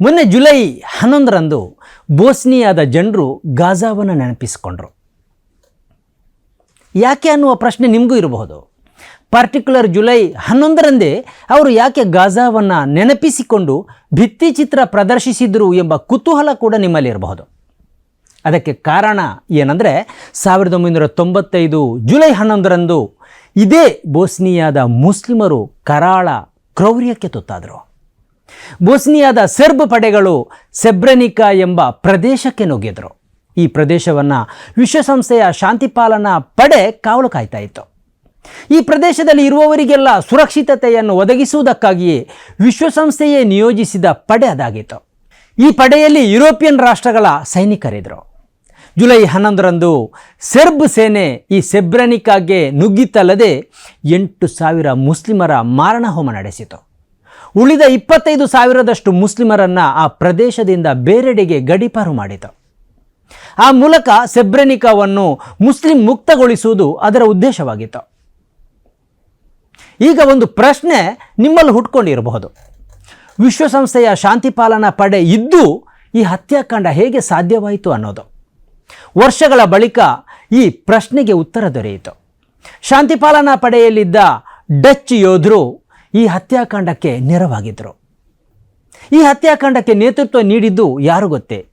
ಮೊನ್ನೆ ಜುಲೈ ಹನ್ನೊಂದರಂದು ಬೋಸ್ನಿಯಾದ ಜನರು ಗಾಜಾವನ್ನು ನೆನಪಿಸಿಕೊಂಡ್ರು. ಯಾಕೆ ಅನ್ನುವ ಪ್ರಶ್ನೆ ನಿಮಗೂ ಇರಬಹುದು. ಪರ್ಟಿಕ್ಯುಲರ್ ಜುಲೈ ಹನ್ನೊಂದರಂದೇ ಅವರು ಯಾಕೆ ಗಾಜಾವನ್ನು ನೆನಪಿಸಿಕೊಂಡು ಭಿತ್ತಿಚಿತ್ರ ಪ್ರದರ್ಶಿಸಿದರು ಎಂಬ ಕುತೂಹಲ ಕೂಡ ನಿಮ್ಮಲ್ಲಿ ಇರಬಹುದು. ಅದಕ್ಕೆ ಕಾರಣ ಏನಂದರೆ, ಸಾವಿರದ ಒಂಬೈನೂರ ತೊಂಬತ್ತೈದು ಜುಲೈ ಹನ್ನೊಂದರಂದು ಇದೇ ಬೋಸ್ನಿಯಾದ ಮುಸ್ಲಿಮರು ಕರಾಳ ಕ್ರೌರ್ಯಕ್ಕೆ ತುತ್ತಾದರು. ಬೋಸ್ನಿಯಾದ ಸೆರ್ಬ್ ಪಡೆಗಳು ಸೆಬ್ರೆನಿಕಾ ಎಂಬ ಪ್ರದೇಶಕ್ಕೆ ನುಗ್ಗಿದ್ರು. ಈ ಪ್ರದೇಶವನ್ನು ವಿಶ್ವಸಂಸ್ಥೆಯ ಶಾಂತಿಪಾಲನಾ ಪಡೆ ಕಾವಲು ಕಾಯ್ತಾ ಇತ್ತು. ಈ ಪ್ರದೇಶದಲ್ಲಿ ಇರುವವರಿಗೆಲ್ಲ ಸುರಕ್ಷಿತತೆಯನ್ನು ಒದಗಿಸುವುದಕ್ಕಾಗಿಯೇ ವಿಶ್ವಸಂಸ್ಥೆಯೇ ನಿಯೋಜಿಸಿದ ಪಡೆ ಅದಾಗಿತ್ತು. ಈ ಪಡೆಯಲ್ಲಿ ಯುರೋಪಿಯನ್ ರಾಷ್ಟ್ರಗಳ ಸೈನಿಕರಿದ್ದರು ಜುಲೈ ಹನ್ನೊಂದರಂದು ಸೆರ್ಬ್ ಸೇನೆ ಈ ಸೆಬ್ರನಿಕಾಗೆ ನುಗ್ಗಿತ್ತಲ್ಲದೆ ಎಂಟು ಸಾವಿರ ಮುಸ್ಲಿಮರ ಮಾರಣಹೋಮ ನಡೆಸಿತು. ಉಳಿದ ಇಪ್ಪತ್ತೈದು ಸಾವಿರದಷ್ಟು ಮುಸ್ಲಿಮರನ್ನು ಆ ಪ್ರದೇಶದಿಂದ ಬೇರೆಡೆಗೆ ಗಡೀಪಾರು ಮಾಡಿತು ಆ ಮೂಲಕ ಸೆಬ್ರೆನಿಕಾವನ್ನು ಮುಸ್ಲಿಂ ಮುಕ್ತಗೊಳಿಸುವುದು ಅದರ ಉದ್ದೇಶವಾಗಿತ್ತು. ಈಗ ಒಂದು ಪ್ರಶ್ನೆ ನಿಮ್ಮಲ್ಲಿ ಹುಟ್ಕೊಂಡಿರಬಹುದು. ವಿಶ್ವಸಂಸ್ಥೆಯ ಶಾಂತಿಪಾಲನಾ ಪಡೆ ಇದ್ದು ಈ ಹತ್ಯಾಕಾಂಡ ಹೇಗೆ ಸಾಧ್ಯವಾಯಿತು ಅನ್ನೋದು. ವರ್ಷಗಳ ಬಳಿಕ ಈ ಪ್ರಶ್ನೆಗೆ ಉತ್ತರ ದೊರೆಯಿತು. ಶಾಂತಿಪಾಲನಾ ಪಡೆಯಲ್ಲಿದ್ದ ಡಚ್ ಯೋಧರು ಈ ಹತ್ಯಾಕಾಂಡಕ್ಕೆ ನೆರವಾಗಿದ್ದರು ಈ ಹತ್ಯಾಕಾಂಡಕ್ಕೆ ನೇತೃತ್ವ ನೀಡಿದ್ದು ಯಾರು ಗೊತ್ತೇ?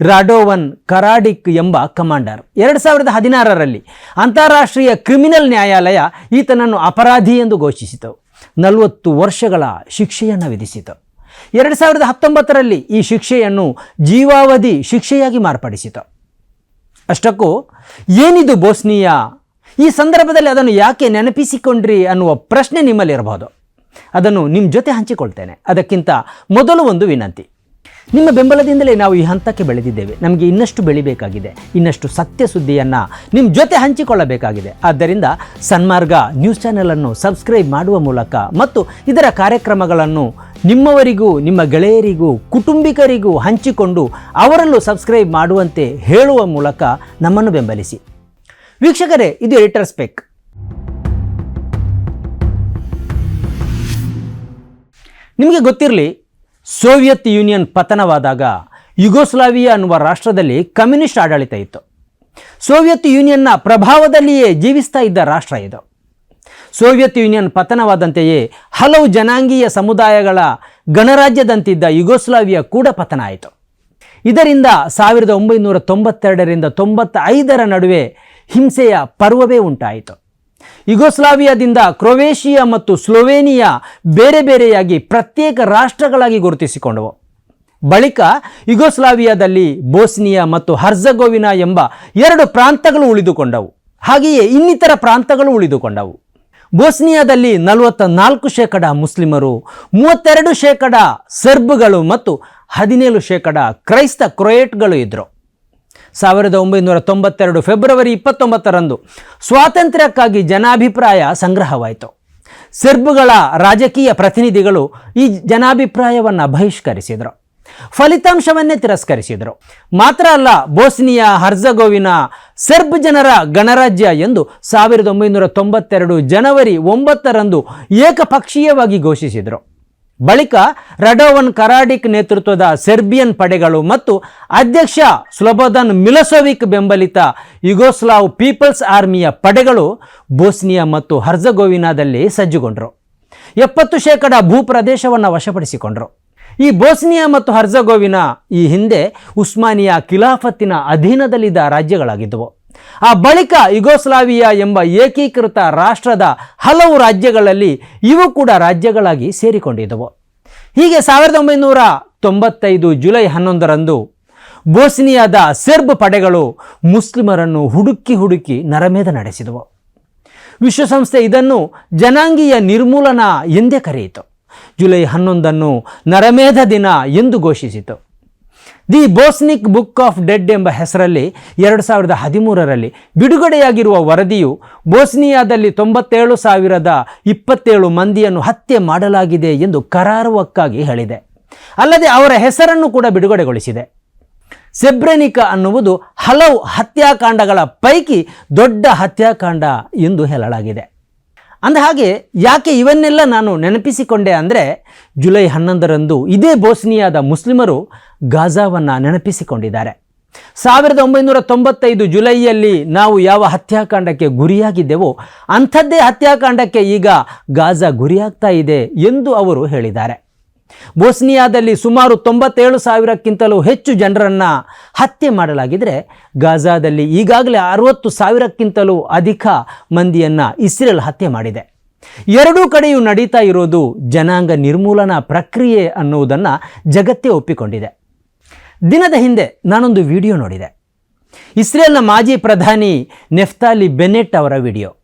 ರಾಡೋವನ್ ಕರಾಡಿಕ್ ಎಂಬ ಕಮಾಂಡರ್. ಎರಡು ಸಾವಿರದ ಹದಿನಾರರಲ್ಲಿ ಅಂತಾರಾಷ್ಟ್ರೀಯ ಕ್ರಿಮಿನಲ್ ನ್ಯಾಯಾಲಯ ಈತನನ್ನು ಅಪರಾಧಿ ಎಂದು ಘೋಷಿಸಿತು. ನಲವತ್ತು ವರ್ಷಗಳ ಶಿಕ್ಷೆಯನ್ನು ವಿಧಿಸಿತು. ಎರಡು ಸಾವಿರದ ಹತ್ತೊಂಬತ್ತರಲ್ಲಿ ಈ ಶಿಕ್ಷೆಯನ್ನು ಜೀವಾವಧಿ ಶಿಕ್ಷೆಯಾಗಿ ಮಾರ್ಪಡಿಸಿತು. ಅಷ್ಟಕ್ಕೂ, ಏನಿದು ಬೋಸ್ನಿಯಾ? ಈ ಸಂದರ್ಭದಲ್ಲಿ ಅದನ್ನು ಯಾಕೆ ನೆನಪಿಸಿಕೊಂಡ್ರಿ ಅನ್ನುವ ಪ್ರಶ್ನೆ ನಿಮ್ಮಲ್ಲಿರಬಹುದು. ಅದನ್ನು ನಿಮ್ಮ ಜೊತೆ ಹಂಚಿಕೊಳ್ತೇನೆ. ಅದಕ್ಕಿಂತ ಮೊದಲು ಒಂದು ವಿನಂತಿ. ನಿಮ್ಮ ಬೆಂಬಲದಿಂದಲೇ ನಾವು ಈ ಹಂತಕ್ಕೆ ಬೆಳೆದಿದ್ದೇವೆ. ನಮಗೆ ಇನ್ನಷ್ಟು ಬೆಳಿಬೇಕಾಗಿದೆ. ಇನ್ನಷ್ಟು ಸತ್ಯ ಸುದ್ದಿಯನ್ನು ನಿಮ್ಮ ಜೊತೆ ಹಂಚಿಕೊಳ್ಳಬೇಕಾಗಿದೆ. ಆದ್ದರಿಂದ ಸನ್ಮಾರ್ಗ ನ್ಯೂಸ್ ಚಾನೆಲನ್ನು ಸಬ್ಸ್ಕ್ರೈಬ್ ಮಾಡುವ ಮೂಲಕ ಮತ್ತು ಇದರ ಕಾರ್ಯಕ್ರಮಗಳನ್ನು ನಿಮ್ಮವರಿಗೂ, ನಿಮ್ಮ ಗೆಳೆಯರಿಗೂ, ಕುಟುಂಬಿಕರಿಗೂ ಹಂಚಿಕೊಂಡು ಅವರಲ್ಲೂ ಸಬ್ಸ್ಕ್ರೈಬ್ ಮಾಡುವಂತೆ ಹೇಳುವ ಮೂಲಕ ನಮ್ಮನ್ನು ಬೆಂಬಲಿಸಿ. ವೀಕ್ಷಕರೇ, ಇದು ಎಡಿಟರ್ ಸ್ಪೆಕ್. ನಿಮಗೆ ಗೊತ್ತಿರಲಿ, ಸೋವಿಯತ್ ಯೂನಿಯನ್ ಪತನವಾದಾಗ ಯುಗೋಸ್ಲಾವಿಯಾ ಅನ್ನುವ ರಾಷ್ಟ್ರದಲ್ಲಿ ಕಮ್ಯುನಿಸ್ಟ್ ಆಡಳಿತ ಇತ್ತು. ಸೋವಿಯತ್ ಯೂನಿಯನ್ನ ಪ್ರಭಾವದಲ್ಲಿಯೇ ಜೀವಿಸ್ತಾ ಇದ್ದ ರಾಷ್ಟ್ರ ಇದು. ಸೋವಿಯತ್ ಯೂನಿಯನ್ ಪತನವಾದಂತೆಯೇ ಹಲವು ಜನಾಂಗೀಯ ಸಮುದಾಯಗಳ ಗಣರಾಜ್ಯದಂತಿದ್ದ ಯುಗೋಸ್ಲಾವಿಯಾ ಕೂಡ ಪತನ ಆಯಿತು. ಇದರಿಂದ ಸಾವಿರದ ಒಂಬೈನೂರ ತೊಂಬತ್ತೆರಡರಿಂದ ತೊಂಬತ್ತೈದರ ನಡುವೆ ಹಿಂಸೆಯ ಪರ್ವವೇ ಉಂಟಾಯಿತು. ಯುಗೋಸ್ಲಾವಿಯಾದಿಂದ ಕ್ರೊವೇಷಿಯಾ ಮತ್ತು ಸ್ಲೋವೇನಿಯಾ ಬೇರೆ ಬೇರೆಯಾಗಿ ಪ್ರತ್ಯೇಕ ರಾಷ್ಟ್ರಗಳಾಗಿ ಗುರುತಿಸಿಕೊಂಡವು. ಬಳಿಕ ಯುಗೋಸ್ಲಾವಿಯಾದಲ್ಲಿ ಬೋಸ್ನಿಯಾ ಮತ್ತು ಹರ್ಜಗೋವಿನಾ ಎಂಬ ಎರಡು ಪ್ರಾಂತಗಳು ಉಳಿದುಕೊಂಡವು. ಹಾಗೆಯೇ ಇನ್ನಿತರ ಪ್ರಾಂತಗಳು ಉಳಿದುಕೊಂಡವು. ಬೋಸ್ನಿಯಾದಲ್ಲಿ ನಲವತ್ತ ನಾಲ್ಕು ಶೇಕಡ ಮುಸ್ಲಿಮರು, ಮೂವತ್ತೆರಡು ಶೇಕಡ ಸರ್ಬ್ಗಳು ಮತ್ತು ಹದಿನೇಳು ಶೇಕಡ ಕ್ರೈಸ್ತ ಕ್ರೊಯೇಟ್ಗಳು ಇದ್ದರು ಸಾವಿರದ ಒಂಬೈನೂರ ತೊಂಬತ್ತೆರಡು ಫೆಬ್ರವರಿ ಇಪ್ಪತ್ತೊಂಬತ್ತರಂದು ಸ್ವಾತಂತ್ರ್ಯಕ್ಕಾಗಿ ಜನಾಭಿಪ್ರಾಯ ಸಂಗ್ರಹವಾಯಿತು. ಸೆರ್ಬ್ಗಳ ರಾಜಕೀಯ ಪ್ರತಿನಿಧಿಗಳು ಈ ಜನಾಭಿಪ್ರಾಯವನ್ನು ಬಹಿಷ್ಕರಿಸಿದರು. ಫಲಿತಾಂಶವನ್ನೇ ತಿರಸ್ಕರಿಸಿದರು. ಮಾತ್ರ ಅಲ್ಲ, ಬೋಸ್ನಿಯಾ ಹರ್ಜಗೋವಿನ ಸೆರ್ಬ್ ಜನರ ಗಣರಾಜ್ಯ ಎಂದು ಸಾವಿರದ ಒಂಬೈನೂರ ತೊಂಬತ್ತೆರಡು ಜನವರಿ ಒಂಬತ್ತರಂದು ಏಕಪಕ್ಷೀಯವಾಗಿ ಘೋಷಿಸಿದರು. ಬಳಿಕ ರಡೋವನ್ ಕರಾಡಿಕ್ ನೇತೃತ್ವದ ಸೆರ್ಬಿಯನ್ ಪಡೆಗಳು ಮತ್ತು ಅಧ್ಯಕ್ಷ ಸ್ಲೊಬೋದನ್ ಮಿಲಸೋವಿಕ್ ಬೆಂಬಲಿತ ಯುಗೋಸ್ಲಾವ್ ಪೀಪಲ್ಸ್ ಆರ್ಮಿಯ ಪಡೆಗಳು ಬೋಸ್ನಿಯಾ ಮತ್ತು ಹರ್ಜಗೋವಿನಾದಲ್ಲಿ ಸಜ್ಜುಗೊಂಡರು. ಎಪ್ಪತ್ತು ಶೇಕಡ ಭೂಪ್ರದೇಶವನ್ನು ವಶಪಡಿಸಿಕೊಂಡರು. ಈ ಬೋಸ್ನಿಯಾ ಮತ್ತು ಹರ್ಜಗೋವಿನ ಈ ಹಿಂದೆ ಉಸ್ಮಾನಿಯಾ ಖಿಲಾಫತ್ತಿನ ಅಧೀನದಲ್ಲಿದ್ದ ರಾಜ್ಯಗಳಾಗಿದ್ದವು. ಆ ಬಳಿಕ ಯುಗೋಸ್ಲಾವಿಯಾ ಎಂಬ ಏಕೀಕೃತ ರಾಷ್ಟ್ರದ ಹಲವು ರಾಜ್ಯಗಳಲ್ಲಿ ಇವು ಕೂಡ ರಾಜ್ಯಗಳಾಗಿ ಸೇರಿಕೊಂಡಿದ್ದವು. ಹೀಗೆ ಸಾವಿರದ ಒಂಬೈನೂರ ತೊಂಬತ್ತೈದು ಜುಲೈ ಹನ್ನೊಂದರಂದು ಬೋಸ್ನಿಯಾದ ಸೆರ್ಬ್ ಪಡೆಗಳು ಮುಸ್ಲಿಮರನ್ನು ಹುಡುಕಿ ಹುಡುಕಿ ನರಮೇಧ ನಡೆಸಿದವು. ವಿಶ್ವಸಂಸ್ಥೆ ಇದನ್ನು ಜನಾಂಗೀಯ ನಿರ್ಮೂಲನ ಎಂದೇ ಕರೆಯಿತು. ಜುಲೈ ಹನ್ನೊಂದನ್ನು ನರಮೇಧ ದಿನ ಎಂದು ಘೋಷಿಸಿತು. The Bosniak book of dead ಎಂಬ ಹೆಸರಲ್ಲಿ ಎರಡು ಸಾವಿರದ ಹದಿಮೂರರಲ್ಲಿ ಬಿಡುಗಡೆಯಾಗಿರುವ ವರದಿಯು ಬೋಸ್ನಿಯಾದಲ್ಲಿ ತೊಂಬತ್ತೇಳು ಸಾವಿರದ ಇಪ್ಪತ್ತೇಳು ಮಂದಿಯನ್ನು ಹತ್ಯೆ ಮಾಡಲಾಗಿದೆ ಎಂದು ಕರಾರುವಕ್ಕಾಗಿ ಹೇಳಿದೆ. ಅಲ್ಲದೆ ಅವರ ಹೆಸರನ್ನು ಕೂಡ ಬಿಡುಗಡೆಗೊಳಿಸಿದೆ. ಸೆಬ್ರೆನಿಕಾ ಅನ್ನುವುದು ಹಲವು ಹತ್ಯಾಕಾಂಡಗಳ ಪೈಕಿ ದೊಡ್ಡ ಹತ್ಯಾಕಾಂಡ ಎಂದು ಹೇಳಲಾಗಿದೆ. ಅಂದಹಾಗೆ ಯಾಕೆ ಇವನ್ನೆಲ್ಲ ನಾನು ನೆನಪಿಸಿಕೊಂಡೆ ಅಂದರೆ ಜುಲೈ ಹನ್ನೊಂದರಂದು ಇದೇ ಬೋಸ್ನಿಯಾದ ಮುಸ್ಲಿಮರು ಗಾಜಾವನ್ನು ನೆನಪಿಸಿಕೊಂಡಿದ್ದಾರೆ. ಸಾವಿರದ ಒಂಬೈನೂರ ತೊಂಬತ್ತೈದು ಜುಲೈಯಲ್ಲಿ ನಾವು ಯಾವ ಹತ್ಯಾಕಾಂಡಕ್ಕೆ ಗುರಿಯಾಗಿದ್ದೆವೋ ಅಂಥದ್ದೇ ಹತ್ಯಾಕಾಂಡಕ್ಕೆ ಈಗ ಗಾಜಾ ಗುರಿಯಾಗ್ತಾ ಇದೆ ಎಂದು ಅವರು ಹೇಳಿದ್ದಾರೆ. ಬೋಸ್ನಿಯಾದಲ್ಲಿ ಸುಮಾರು ತೊಂಬತ್ತೇಳು ಸಾವಿರಕ್ಕಿಂತಲೂ ಹೆಚ್ಚು ಜನರನ್ನು ಹತ್ಯೆ ಮಾಡಲಾಗಿದ್ದರೆ ಗಾಜಾದಲ್ಲಿ ಈಗಾಗಲೇ ಅರವತ್ತು ಸಾವಿರಕ್ಕಿಂತಲೂ ಅಧಿಕ ಮಂದಿಯನ್ನು ಇಸ್ರೇಲ್ ಹತ್ಯೆ ಮಾಡಿದೆ. ಎರಡೂ ಕಡೆಯೂ ನಡೀತಾ ಇರೋದು ಜನಾಂಗ ನಿರ್ಮೂಲನಾ ಪ್ರಕ್ರಿಯೆ ಅನ್ನುವುದನ್ನು ಜಗತ್ತೇ ಒಪ್ಪಿಕೊಂಡಿದೆ. ದಿನದ ಹಿಂದೆ ನಾನೊಂದು ವಿಡಿಯೋ ನೋಡಿದೆ. ಇಸ್ರೇಲ್ನ ಮಾಜಿ ಪ್ರಧಾನಿ ನೆಫ್ತಾಲಿ ಬೆನೆಟ್ ಅವರ ವಿಡಿಯೋ.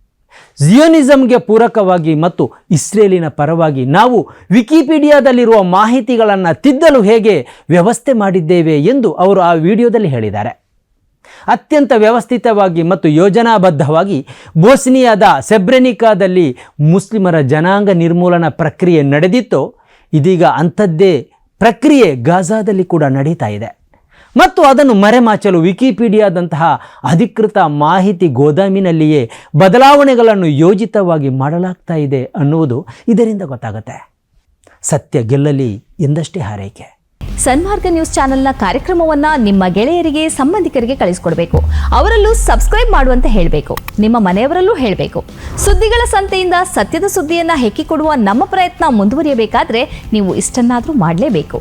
ಜಿಯೋನಿಸಮ್ಗೆ ಪೂರಕವಾಗಿ ಮತ್ತು ಇಸ್ರೇಲಿನ ಪರವಾಗಿ ನಾವು ವಿಕಿಪೀಡಿಯಾದಲ್ಲಿರುವ ಮಾಹಿತಿಗಳನ್ನು ತಿದ್ದಲು ಹೇಗೆ ವ್ಯವಸ್ಥೆ ಮಾಡಿದ್ದೇವೆ ಎಂದು ಅವರು ಆ ವಿಡಿಯೋದಲ್ಲಿ ಹೇಳಿದ್ದಾರೆ. ಅತ್ಯಂತ ವ್ಯವಸ್ಥಿತವಾಗಿ ಮತ್ತು ಯೋಜನಾಬದ್ಧವಾಗಿ ಬೋಸ್ನಿಯಾದ ಸೆಬ್ರೆನಿಕಾದಲ್ಲಿ ಮುಸ್ಲಿಮರ ಜನಾಂಗ ನಿರ್ಮೂಲನಾ ಪ್ರಕ್ರಿಯೆ ನಡೆದಿತ್ತು, ಇದೀಗ ಅಂಥದ್ದೇ ಪ್ರಕ್ರಿಯೆ ಗಾಜಾದಲ್ಲಿ ಕೂಡ ನಡೀತಾ ಇದೆ. ಮತ್ತು ಅದನ್ನು ಮರೆಮಾಚಲು ವಿಕಿಪೀಡಿಯಾದಂತಹ ಅಧಿಕೃತ ಮಾಹಿತಿ ಗೋದಾಮಿನಲ್ಲಿಯೇ ಬದಲಾವಣೆಗಳನ್ನು ಯೋಜಿತವಾಗಿ ಮಾಡಲಾಗ್ತಾ ಇದೆ ಅನ್ನುವುದು ಇದರಿಂದ ಗೊತ್ತಾಗುತ್ತೆ. ಸತ್ಯ ಗೆಲ್ಲಲಿ ಎಂದಷ್ಟೇ ಹಾರೈಕೆ. ಸನ್ಮಾರ್ಗ ನ್ಯೂಸ್ ಚಾನೆಲ್ನ ಕಾರ್ಯಕ್ರಮವನ್ನ ನಿಮ್ಮ ಗೆಳೆಯರಿಗೆ, ಸಂಬಂಧಿಕರಿಗೆ ಕಳಿಸ್ಕೊಡ್ಬೇಕು. ಅವರಲ್ಲೂ ಸಬ್ಸ್ಕ್ರೈಬ್ ಮಾಡುವಂತೆ ಹೇಳಬೇಕು. ನಿಮ್ಮ ಮನೆಯವರಲ್ಲೂ ಹೇಳಬೇಕು. ಸುದ್ದಿಗಳ ಸಂತೆಯಿಂದ ಸತ್ಯದ ಸುದ್ದಿಯನ್ನು ಹೆಕ್ಕಿಕೊಡುವ ನಮ್ಮ ಪ್ರಯತ್ನ ಮುಂದುವರಿಯಬೇಕಾದ್ರೆ ನೀವು ಇಷ್ಟನ್ನಾದರೂ ಮಾಡಲೇಬೇಕು.